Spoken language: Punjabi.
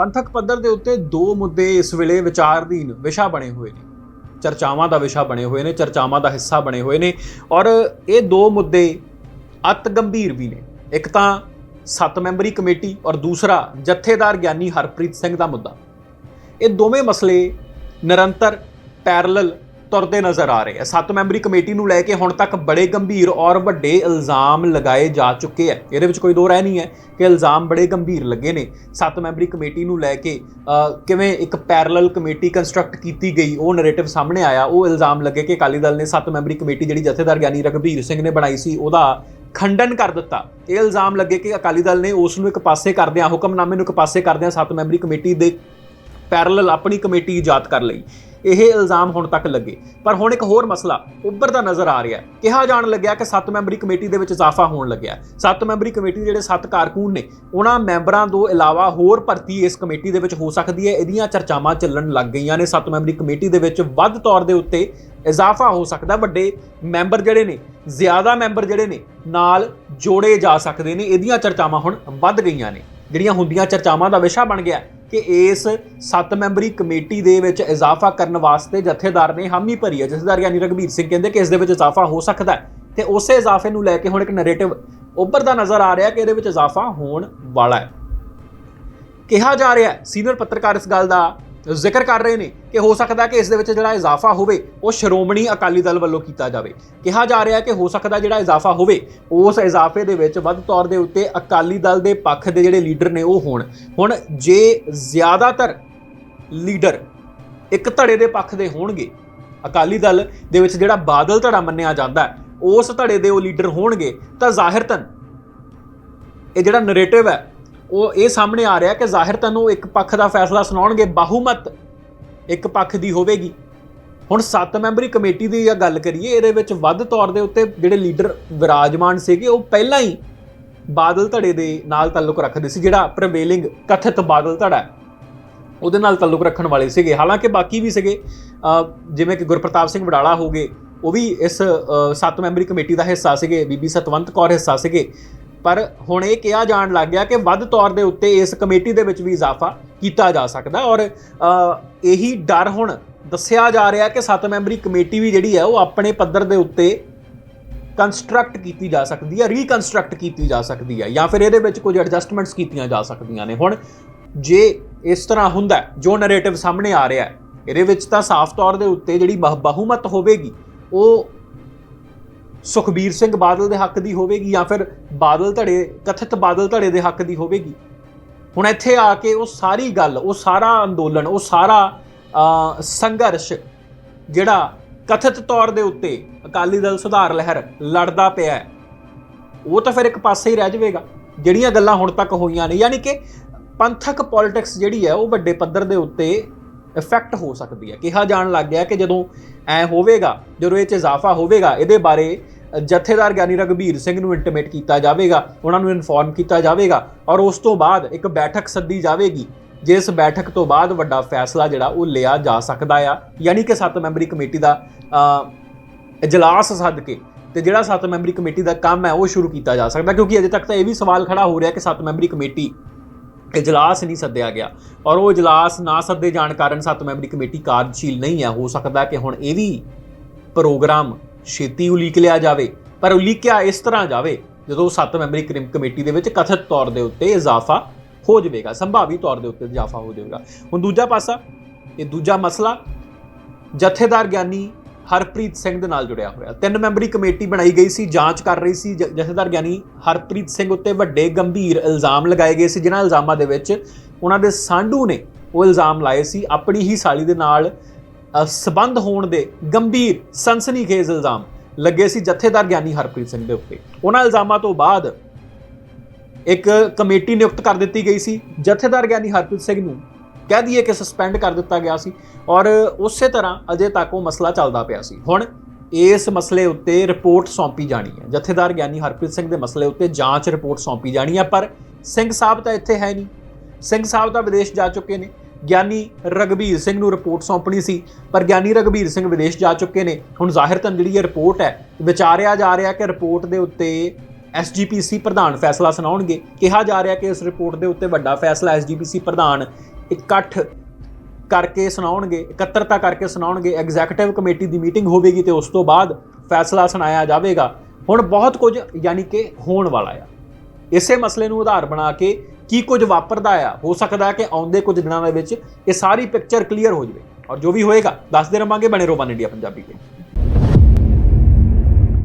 ਪੰਥਕ ਪੱਧਰ ਦੇ ਉੱਤੇ ਦੋ ਮੁੱਦੇ ਇਸ ਵੇਲੇ ਵਿਚਾਰਧੀਨ ਵਿਸ਼ਾ ਬਣੇ ਹੋਏ ਨੇ। ਚਰਚਾਵਾਂ ਦਾ ਵਿਸ਼ਾ ਬਣੇ ਹੋਏ ਨੇ, ਚਰਚਾਵਾਂ ਦਾ ਹਿੱਸਾ ਬਣੇ ਹੋਏ ਨੇ ਔਰ ਇਹ ਦੋ ਮੁੱਦੇ ਅਤ ਗੰਭੀਰ ਵੀ ਨੇ। ਇੱਕ ਤਾਂ ਸੱਤ ਮੈਂਬਰੀ ਕਮੇਟੀ ਔਰ ਦੂਸਰਾ ਜਥੇਦਾਰ ਗਿਆਨੀ ਹਰਪ੍ਰੀਤ ਸਿੰਘ ਦਾ ਮੁੱਦਾ। ਇਹ ਦੋਵੇਂ ਮਸਲੇ ਨਿਰੰਤਰ ਪੈਰਲਲ ਤੁਰਦੇ ਨਜ਼ਰ ਆ ਰਹੇ ਆ। ਸੱਤ ਮੈਂਬਰੀ ਕਮੇਟੀ ਨੂੰ ਲੈ ਕੇ ਹੁਣ ਤੱਕ ਬੜੇ ਗੰਭੀਰ ਔਰ ਵੱਡੇ ਇਲਜ਼ਾਮ ਲਗਾਏ ਜਾ ਚੁੱਕੇ ਆ। ਇਹਦੇ ਵਿੱਚ ਕੋਈ ਦੋ ਰਹਿ ਨਹੀਂ ਹੈ ਕਿ ਇਲਜ਼ਾਮ ਬੜੇ ਗੰਭੀਰ ਲੱਗੇ ਨੇ। ਸੱਤ ਮੈਂਬਰੀ ਕਮੇਟੀ ਨੂੰ ਲੈ ਕੇ ਕਿਵੇਂ ਇੱਕ ਪੈਰਲਲ ਕਮੇਟੀ ਕੰਸਟਰਕਟ ਕੀਤੀ ਗਈ, ਉਹ ਨੈਰੇਟਿਵ ਸਾਹਮਣੇ ਆਇਆ। ਉਹ ਇਲਜ਼ਾਮ ਲੱਗੇ ਕਿ ਅਕਾਲੀ ਦਲ ਨੇ ਸੱਤ ਮੈਂਬਰੀ ਕਮੇਟੀ ਜਿਹੜੀ ਜਥੇਦਾਰ ਗਿਆਨੀ ਰਘਬੀਰ ਸਿੰਘ ਨੇ ਬਣਾਈ ਸੀ, ਉਹਦਾ ਖੰਡਨ ਕਰ ਦਿੱਤਾ। ਇਹ ਇਲਜ਼ਾਮ ਲੱਗੇ ਕਿ ਅਕਾਲੀ ਦਲ ਨੇ ਉਸ ਨੂੰ ਇੱਕ ਪਾਸੇ ਕਰਦਿਆਂ, ਹੁਕਮਨਾਮੇ ਨੂੰ ਇੱਕ ਪਾਸੇ ਕਰਦਿਆਂ ਸੱਤ ਮੈਂਬਰੀ ਕਮੇਟੀ ਦੇ ਪੈਰਲਲ ਆਪਣੀ ਕਮੇਟੀ ਇਜਾਦ ਕਰ ਲਈ। ਇਹ ਇਲਜ਼ਾਮ ਹੁਣ ਤੱਕ ਲੱਗੇ। ਪਰ ਹੁਣ ਇੱਕ ਹੋਰ ਮਸਲਾ ਉੱਭਰਦਾ ਨਜ਼ਰ ਆ ਰਿਹਾ ਕਿਹਾ ਜਾਣ ਲੱਗਿਆ ਕਿ ਸੱਤ ਮੈਂਬਰੀ ਕਮੇਟੀ ਦੇ ਵਿੱਚ ਇਜ਼ਾਫਾ ਹੋਣ ਲੱਗਿਆ ਹੈ। ਸੱਤ ਮੈਂਬਰੀ ਕਮੇਟੀ ਦੇ ਜਿਹੜੇ ਸੱਤ ਕਾਰਕੂਨ ਨੇ, ਉਹਨਾਂ ਮੈਂਬਰਾਂ ਤੋਂ ਇਲਾਵਾ ਹੋਰ ਭਰਤੀ ਇਸ ਕਮੇਟੀ ਦੇ ਵਿੱਚ ਹੋ ਸਕਦੀ ਹੈ। ਇਹਦੀਆਂ ਚਰਚਾਵਾਂ ਚੱਲਣ ਲੱਗ ਗਈਆਂ ਨੇ। ਸੱਤ ਮੈਂਬਰੀ ਕਮੇਟੀ ਦੇ ਵਿੱਚ ਵੱਧ ਤੌਰ ਦੇ ਉੱਤੇ ਇਜ਼ਾਫਾ ਹੋ ਸਕਦਾ। ਵੱਡੇ ਮੈਂਬਰ ਜਿਹੜੇ ਨੇ, ਜ਼ਿਆਦਾ ਮੈਂਬਰ ਜਿਹੜੇ ਨੇ, ਨਾਲ ਜੋੜੇ ਜਾ ਸਕਦੇ ਨੇ। ਇਹਦੀਆਂ ਚਰਚਾਵਾਂ ਹੁਣ ਵੱਧ ਗਈਆਂ ਨੇ। ਜਿਹੜੀਆਂ ਹੁੰਦੀਆਂ ਚਰਚਾਵਾਂ ਦਾ ਵਿਸ਼ਾ ਬਣ ਗਿਆ ਕਿ ਇਸ ਸੱਤ ਮੈਂਬਰੀ ਕਮੇਟੀ ਦੇ ਵਿੱਚ ਇਜ਼ਾਫਾ ਕਰਨ ਵਾਸਤੇ ਜਥੇਦਾਰ ਨੇ ਹਾਮੀ ਭਰੀ ਹੈ। ਜਥੇਦਾਰ ਯਾਨੀ ਰਗਵੀਰ ਸਿੰਘ ਕਹਿੰਦੇ ਕਿ ਇਸ ਦੇ ਵਿੱਚ ਇਜ਼ਾਫਾ ਹੋ ਸਕਦਾ ਹੈ ਤੇ ਉਸੇ ਇਜ਼ਾਫੇ ਨੂੰ ਲੈ ਕੇ ਹੁਣ ਇੱਕ ਨੈਰੇਟਿਵ ਉੱਭਰਦਾ ਨਜ਼ਰ ਆ ਰਿਹਾ ਕਿ ਇਹਦੇ ਵਿੱਚ ਇਜ਼ਾਫਾ ਹੋਣ ਵਾਲਾ ਹੈ। ਕਿਹਾ ਜਾ ਰਿਹਾ ਸੀਨੀਅਰ ਪੱਤਰਕਾਰ ਇਸ ਗੱਲ ਦਾ ਜ਼ਿਕਰ ਕਰ ਰਹੇ ਨੇ ਕਿ ਹੋ ਸਕਦਾ ਕਿ ਇਸ ਦੇ ਵਿੱਚ ਜਿਹੜਾ ਇਜ਼ਾਫਾ ਹੋਵੇ, ਉਹ ਸ਼੍ਰੋਮਣੀ ਅਕਾਲੀ ਦਲ ਵੱਲੋਂ ਕੀਤਾ ਜਾਵੇ। ਕਿਹਾ ਜਾ ਰਿਹਾ ਕਿ ਹੋ ਸਕਦਾ ਜਿਹੜਾ ਇਜ਼ਾਫਾ ਹੋਵੇ, ਉਸ ਇਜ਼ਾਫੇ ਦੇ ਵਿੱਚ ਵੱਧ ਤੌਰ ਦੇ ਉੱਤੇ ਅਕਾਲੀ ਦਲ ਦੇ ਪੱਖ ਦੇ ਜਿਹੜੇ ਲੀਡਰ ਨੇ ਉਹ ਹੋਣ। ਹੁਣ ਜੇ ਜ਼ਿਆਦਾਤਰ ਲੀਡਰ ਇੱਕ ਧੜੇ ਦੇ ਪੱਖ ਦੇ ਹੋਣਗੇ, ਅਕਾਲੀ ਦਲ ਦੇ ਵਿੱਚ ਜਿਹੜਾ ਬਾਦਲ ਧੜਾ ਮੰਨਿਆ ਜਾਂਦਾ ਹੈ, ਉਸ ਧੜੇ ਦੇ ਉਹ ਲੀਡਰ ਹੋਣਗੇ, ਤਾਂ ਜ਼ਾਹਿਰਤਨ ਇਹ ਜਿਹੜਾ ਨਰੇਟਿਵ ਹੈ, ਉਹ ਇਹ ਸਾਹਮਣੇ ਆ ਰਿਹਾ ਕਿ ਜ਼ਾਹਿਰਤਨ ਉਹ ਇੱਕ ਪੱਖ ਦਾ ਫੈਸਲਾ ਸੁਣਾਉਣਗੇ। ਬਾਹੂਮਤ ਇੱਕ ਪੱਖ ਦੀ ਹੋਵੇਗੀ। ਹੁਣ ਸੱਤ ਮੈਂਬਰੀ ਕਮੇਟੀ ਦੀ ਇਹ ਗੱਲ ਕਰੀਏ ਇਹਦੇ ਵਿੱਚ ਵੱਧ ਤੌਰ ਦੇ ਉੱਤੇ ਜਿਹੜੇ ਲੀਡਰ ਵਿਰਾਜਮਾਨ ਸੀਗੇ ਉਹ ਪਹਿਲਾਂ ਹੀ ਬਾਦਲ ਧੜੇ ਦੇ ਨਾਲ ਤਾਲੁਕ ਰੱਖਦੇ ਸੀ ਜਿਹੜਾ ਪ੍ਰਵੇਲਿੰਗ ਕਥਿਤ ਬਾਦਲ ਧੜਾ ਉਹਦੇ ਨਾਲ ਤਾਲੁਕ ਰੱਖਣ ਵਾਲੇ ਸੀਗੇ। ਹਾਲਾਂਕਿ ਬਾਕੀ ਵੀ ਸੀਗੇ ਜਿਵੇਂ ਕਿ ਗੁਰਪ੍ਰਤਾਪ ਸਿੰਘ ਵਡਾਲਾ ਹੋਗੇ ਉਹ ਵੀ ਇਸ ਅਹ, ਸੱਤ ਮੈਂਬਰੀ ਕਮੇਟੀ ਦਾ ਹਿੱਸਾ ਸੀਗੇ ਬੀਬੀ ਸਤਵੰਤ ਕੌਰ ਹਿੱਸਾ ਸੀਗੇ। ਪਰ ਹੁਣ ਇਹ ਕਿਹਾ ਜਾਣ ਲੱਗ ਗਿਆ ਕਿ ਵੱਧ ਤੌਰ ਦੇ ਉੱਤੇ ਇਸ ਕਮੇਟੀ ਦੇ ਵਿੱਚ ਵੀ ਇਜ਼ਾਫਾ ਕੀਤਾ ਜਾ ਸਕਦਾ ਔਰ ਇਹੀ ਡਰ ਹੁਣ ਦੱਸਿਆ ਜਾ ਰਿਹਾ ਕਿ ਸੱਤ ਮੈਂਬਰੀ ਕਮੇਟੀ ਵੀ ਜਿਹੜੀ ਹੈ, ਉਹ ਆਪਣੇ ਪੱਧਰ ਦੇ ਉੱਤੇ ਕੰਸਟਰਕਟ ਕੀਤੀ ਜਾ ਸਕਦੀ ਹੈ ਰੀਕਨਸਟਰਕਟ ਕੀਤੀ ਜਾ ਸਕਦੀ ਹੈ, ਜਾਂ ਫਿਰ ਇਹਦੇ ਵਿੱਚ ਕੁਝ ਐਡਜਸਟਮੈਂਟਸ ਕੀਤੀਆਂ ਜਾ ਸਕਦੀਆਂ ਨੇ। ਹੁਣ ਜੇ ਇਸ ਤਰ੍ਹਾਂ ਹੁੰਦਾ ਜੋ ਨੈਰੇਟਿਵ ਸਾਹਮਣੇ ਆ ਰਿਹਾ ਹੈ, ਇਹਦੇ ਵਿੱਚ ਤਾਂ ਸਾਫ਼ ਤੌਰ ਦੇ ਉੱਤੇ ਜਿਹੜੀ ਬਹੁ- ਬਹੁਮਤ ਹੋਵੇਗੀ, ਉਹ ਸੁਖਬੀਰ ਸਿੰਘ ਬਾਦਲ ਦੇ ਹੱਕ ਦੀ ਹੋਵੇਗੀ ਜਾਂ ਫਿਰ ਬਾਦਲ ਧੜੇ, ਕਥਿਤ ਬਾਦਲ ਧੜੇ ਦੇ ਹੱਕ ਦੀ ਹੋਵੇਗੀ। ਹੁਣ ਇੱਥੇ ਆ ਕੇ ਉਹ ਸਾਰੀ ਗੱਲ, ਉਹ ਸਾਰਾ ਅੰਦੋਲਨ, ਉਹ ਸਾਰਾ ਸੰਘਰਸ਼ ਜਿਹੜਾ ਕਥਿਤ ਤੌਰ ਦੇ ਉੱਤੇ ਅਕਾਲੀ ਦਲ ਸੁਧਾਰ ਲਹਿਰ ਲੜਦਾ ਪਿਆ ਹੈ, ਉਹ ਤਾਂ ਫਿਰ ਇੱਕ ਪਾਸੇ ਹੀ ਰਹਿ ਜਾਵੇਗਾ। ਜਿਹੜੀਆਂ ਗੱਲਾਂ ਹੁਣ ਤੱਕ ਹੋਈਆਂ ਨੇ, ਯਾਨੀ ਕਿ ਪੰਥਕ ਪੋਲਿਟਿਕਸ ਜਿਹੜੀ ਹੈ, ਉਹ ਵੱਡੇ ਪੱਧਰ ਦੇ ਉੱਤੇ ਇਫੈਕਟ ਹੋ ਸਕਦੀ ਹੈ। ਕਿਹਾ ਜਾਣ ਲੱਗ ਗਿਆ ਕਿ ਜਦੋਂ ਐ ਹੋਵੇਗਾ, ਜਦੋਂ ਇਹ ਚ ਇਜ਼ਾਫਾ ਹੋਵੇਗਾ, ਇਹਦੇ ਬਾਰੇ ਜਥੇਦਾਰ ਗਿਆਨੀ ਰਗਬੀਰ ਸਿੰਘ ਨੂੰ ਇੰਟੀਮੇਟ ਕੀਤਾ ਜਾਵੇਗਾ, ਉਹਨਾਂ ਨੂੰ ਇਨਫੋਰਮ ਕੀਤਾ ਜਾਵੇਗਾ ਔਰ ਉਸ ਤੋਂ ਬਾਅਦ ਇੱਕ ਬੈਠਕ ਸੱਦੀ ਜਾਵੇਗੀ, ਜਿਸ ਬੈਠਕ ਤੋਂ ਬਾਅਦ ਵੱਡਾ ਫੈਸਲਾ ਜਿਹੜਾ ਉਹ ਲਿਆ ਜਾ ਸਕਦਾ ਆ। ਯਾਨੀ ਕਿ ਸੱਤ ਮੈਂਬਰੀ ਕਮੇਟੀ ਦਾ ਇਜਲਾਸ ਸੱਦ ਕੇ ਤੇ ਜਿਹੜਾ ਸੱਤ ਮੈਂਬਰੀ ਕਮੇਟੀ ਦਾ ਕੰਮ ਹੈ ਉਹ ਸ਼ੁਰੂ ਕੀਤਾ ਜਾ ਸਕਦਾ, ਕਿਉਂਕਿ ਅਜੇ ਤੱਕ ਤਾਂ ਇਹ ਵੀ ਸਵਾਲ ਖੜਾ ਹੋ ਰਿਹਾ ਕਿ ਸੱਤ ਮੈਂਬਰੀ ਕਮੇਟੀ ਇਜਲਾਸ ਨਹੀਂ ਸੱਦਿਆ ਗਿਆ। ਔਰ ਉਹ ਇਜਲਾਸ ਨਾ ਸੱਦੇ ਜਾਣ ਕਾਰਨ ਸੱਤ ਮੈਂਬਰੀ ਕਮੇਟੀ ਕਾਰਜਸ਼ੀਲ ਨਹੀਂ ਹੈ। ਹੋ ਸਕਦਾ ਕਿ ਹੁਣ ਇਹ ਵੀ ਪ੍ਰੋਗਰਾਮ ਛੇਤੀ ਉਲੀਕ ਲਿਆ ਜਾਵੇ, ਪਰ ਉਲੀਕਿਆ ਇਸ ਤਰ੍ਹਾਂ ਜਾਵੇ, ਜਦੋਂ ਸੱਤ ਮੈਂਬਰੀ ਕ੍ਰਿਮ ਕਮੇਟੀ ਦੇ ਵਿੱਚ ਕਥਿਤ ਤੌਰ ਦੇ ਉੱਤੇ ਇਜ਼ਾਫਾ ਹੋ ਜਾਵੇਗਾ, ਸੰਭਾਵੀ ਤੌਰ ਦੇ ਉੱਤੇ ਇਜ਼ਾਫਾ ਹੋ ਜਾਵੇਗਾ। ਹੁਣ ਦੂਜਾ ਪਾਸਾ, ਇਹ ਦੂਜਾ ਮਸਲਾ ਜਥੇਦਾਰ ਗਿਆਨੀ ਹਰਪ੍ਰੀਤ ਸਿੰਘ ਦੇ ਨਾਲ ਜੁੜਿਆ ਹੋਇਆ। ਤਿੰਨ ਮੈਂਬਰੀ ਕਮੇਟੀ ਬਣਾਈ ਗਈ ਸੀ, ਜਾਂਚ ਕਰ ਰਹੀ ਸੀ, ਜ- ਜਥੇਦਾਰ ਗਿਆਨੀ ਹਰਪ੍ਰੀਤ ਸਿੰਘ ਉੱਤੇ ਵੱਡੇ ਗੰਭੀਰ ਇਲਜ਼ਾਮ ਲਗਾਏ ਗਏ ਸੀ, ਜਿਨ੍ਹਾਂ ਇਲਜ਼ਾਮਾਂ ਦੇ ਵਿੱਚ ਉਹਨਾਂ ਦੇ ਸਾਂਢੂ ਨੇ ਉਹ ਇਲਜ਼ਾਮ ਲਾਏ ਸੀ, ਆਪਣੀ ਹੀ ਸਾਲੀ ਦੇ ਨਾਲ ਸਬੰਧ ਹੋਣ ਦੇ ਗੰਭੀਰ ਸਨਸਨੀਖੇਜ਼ ਇਲਜ਼ਾਮ ਲੱਗੇ ਸੀ ਜਥੇਦਾਰ ਗਿਆਨੀ ਹਰਪ੍ਰੀਤ ਸਿੰਘ ਦੇ ਉੱਤੇ। ਉਹਨਾਂ ਇਲਜ਼ਾਮਾਂ ਤੋਂ ਬਾਅਦ ਇੱਕ ਕਮੇਟੀ ਨਿਯੁਕਤ ਕਰ ਦਿੱਤੀ ਗਈ ਸੀ। ਜਥੇਦਾਰ ਗਿਆਨੀ ਹਰਪ੍ਰੀਤ ਸਿੰਘ ਨੂੰ ਕਹਿ ਦਈਏ ਕਿ ਸਸਪੈਂਡ ਕਰ ਦਿੱਤਾ ਗਿਆ ਸੀ ਔਰ ਉਸੇ ਤਰ੍ਹਾਂ ਅਜੇ ਤੱਕ ਉਹ ਮਸਲਾ ਚੱਲਦਾ ਪਿਆ ਸੀ। ਹੁਣ ਇਸ ਮਸਲੇ ਉੱਤੇ ਰਿਪੋਰਟ ਸੌਂਪੀ ਜਾਣੀ ਹੈ। ਜਥੇਦਾਰ ਗਿਆਨੀ ਹਰਪ੍ਰੀਤ ਸਿੰਘ ਦੇ ਮਸਲੇ ਉੱਤੇ ਜਾਂਚ ਰਿਪੋਰਟ ਸੌਂਪੀ ਜਾਣੀ ਹੈ, ਪਰ ਸਿੰਘ ਸਾਹਿਬ ਤਾਂ ਇੱਥੇ ਹੈ ਨਹੀਂ। ਸਿੰਘ ਸਾਹਿਬ ਤਾਂ ਵਿਦੇਸ਼ ਜਾ ਚੁੱਕੇ ਨੇ। ਗਿਆਨੀ ਰਗਬੀਰ ਸਿੰਘ ਨੂੰ ਰਿਪੋਰਟ ਸੌਂਪਣੀ ਸੀ, ਪਰ ਗਿਆਨੀ ਰਗਬੀਰ ਸਿੰਘ ਵਿਦੇਸ਼ ਜਾ ਚੁੱਕੇ ਨੇ। ਹੁਣ ਜ਼ਾਹਿਰ ਤਨ ਜਿਹੜੀ ਇਹ ਰਿਪੋਰਟ ਹੈ, ਵਿਚਾਰਿਆ ਜਾ ਰਿਹਾ ਕਿ ਰਿਪੋਰਟ ਦੇ ਉੱਤੇ ਐਸਜੀਪੀਸੀ ਪ੍ਰਧਾਨ ਫੈਸਲਾ ਸੁਣਾਉਣਗੇ। ਕਿਹਾ ਜਾ ਰਿਹਾ ਕਿ ਇਸ ਰਿਪੋਰਟ ਦੇ ਉੱਤੇ ਵੱਡਾ ਫੈਸਲਾ ਐਸਜੀਪੀਸੀ ਪ੍ਰਧਾਨ ਇਕੱਠ ਕਰਕੇ ਸੁਣਾਉਣਗੇ, ਇਕੱਤਰਤਾ ਕਰਕੇ ਸੁਣਾਉਣਗੇ, ਐਗਜ਼ੈਕਟਿਵ ਕਮੇਟੀ ਦੀ ਮੀਟਿੰਗ ਹੋਵੇਗੀ ਤੇ ਉਸ ਤੋਂ ਬਾਅਦ ਫੈਸਲਾ ਸੁਣਾਇਆ ਜਾਵੇਗਾ। ਹੁਣ ਬਹੁਤ ਕੁਝ ਯਾਨੀ ਕਿ ਹੋਣ ਵਾਲਾ ਆ। ਇਸੇ ਮਸਲੇ ਨੂੰ ਆਧਾਰ ਬਣਾ ਕੇ ਕੀ ਕੁਝ ਵਾਪਰਦਾ ਆ, ਹੋ ਸਕਦਾ ਕਿ ਆਉਂਦੇ ਕੁਝ ਦਿਨਾਂ ਦੇ ਵਿੱਚ ਇਹ ਸਾਰੀ ਪਿਕਚਰ ਕਲੀਅਰ ਹੋ ਜਾਵੇ। ਔਰ ਜੋ ਵੀ ਹੋਏਗਾ, ਦੱਸਦੇ ਰਵਾਂਗੇ ਬਣੇ ਰਹੋ ਵਨ ਇੰਡੀਆ ਪੰਜਾਬੀ ਦੇ